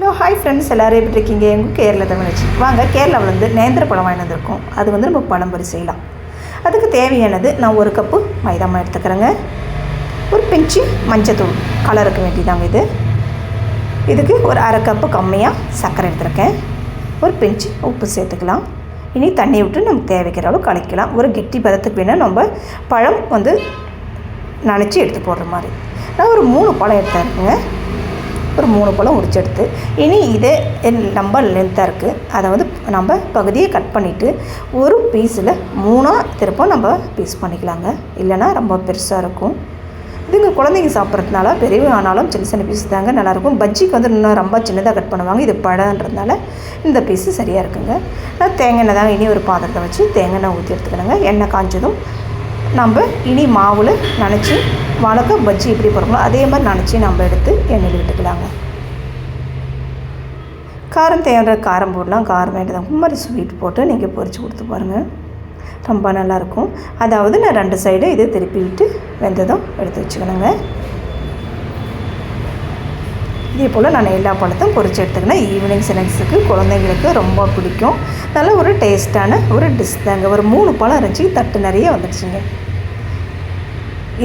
Hello hi friends எல்லோரும் எப்படி இருக்கீங்க? எங்கள் கேரளா தமிழ்ச்சி. வாங்க வந்து நேந்திர பழம் வாங்கி வந்திருக்கோம். அது வந்து நம்ம பழம்பொரி செய்யலாம். அதுக்கு தேவையானது நான் ஒரு கப்பு மைதா எடுத்துக்கிறேங்க. ஒரு பிஞ்சு மஞ்சத்தூள். கலருக்கு வேண்டியதாங்க இது. இதுக்கு ஒரு அரை கப்பு கம்மியாக சர்க்கரை எடுத்துருக்கேன். ஒரு பிஞ்சு உப்பு சேர்த்துக்கலாம். இனி தண்ணி விட்டு நமக்கு தேவைக்கிற அளவு கலக்கலாம். ஒரு கெட்டி பதத்துக்கு வேணால் நம்ம பழம் வந்து நனைச்சி எடுத்து போடுற மாதிரி. நான் ஒரு மூணு பழம் எடுத்துருக்கேங்க ஒரு மூணு பழம் உரிச்செடுத்து. இனி இதே ரொம்ப லென்த்தாக இருக்குது அதை வந்து நம்ம பகுதியை கட் பண்ணிவிட்டு ஒரு பீஸில் மூணாக திரும்ப நம்ம பீஸ் பண்ணிக்கலாங்க. இல்லைன்னா ரொம்ப பெருசாக இருக்கும். இதுங்க குழந்தைங்க சாப்பிட்றதுனால பெரியவங்க ஆனாலும் சின்ன சின்ன பீஸ் தாங்க நல்லாயிருக்கும். பஜ்ஜிக்கு வந்து இன்னும் ரொம்ப சின்னதாக கட் பண்ணுவாங்க. இது பழன்றதுனால இந்த பீஸு சரியாக இருக்குங்க. நான் தேங்காய் எண்ணெய் இனி ஒரு பாத்திரத்தை வச்சு தேங்காய் எண்ணெய் ஊற்றி எடுத்துக்கணுங்க. எண்ணெய் காஞ்சதும் நம்ம இனி மாவில் நனைச்சி வணக்க பஜ்ஜி எப்படி போடுறோமோ அதே மாதிரி நினச்சி நம்ம எடுத்து எண்ணெயில் விட்டுக்கலாங்க. காரம் தேவையான காரம் போடலாம். காரம் வேண்டியது மாதிரி ஸ்வீட் போட்டு நீங்கள் பொரித்து கொடுத்து பாருங்கள் ரொம்ப நல்லாயிருக்கும் அதாவது நான் ரெண்டு சைடு இதை திருப்பி விட்டு வெந்ததும் எடுத்து வச்சுக்கணுங்க. இதே போல் நான் எல்லா பழத்தையும் பொறிச்சு எடுத்துக்கினேன் ஈவினிங் ஸ்நாக்ஸுக்கு குழந்தைங்களுக்கு ரொம்ப பிடிக்கும். நல்ல ஒரு டேஸ்ட்டான ஒரு டிஷ் தாங்க. ஒரு மூணு பழம் இருந்துச்சு தட்டு நிறைய வந்துடுச்சுங்க.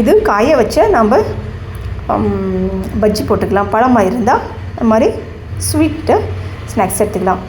இது காய வச்ச நம்ம பஜ்ஜி போட்டுக்கலாம். பழமாக இருந்தால் இந்த மாதிரி ஸ்வீட்டு ஸ்நாக்ஸ் எடுத்துக்கலாம்.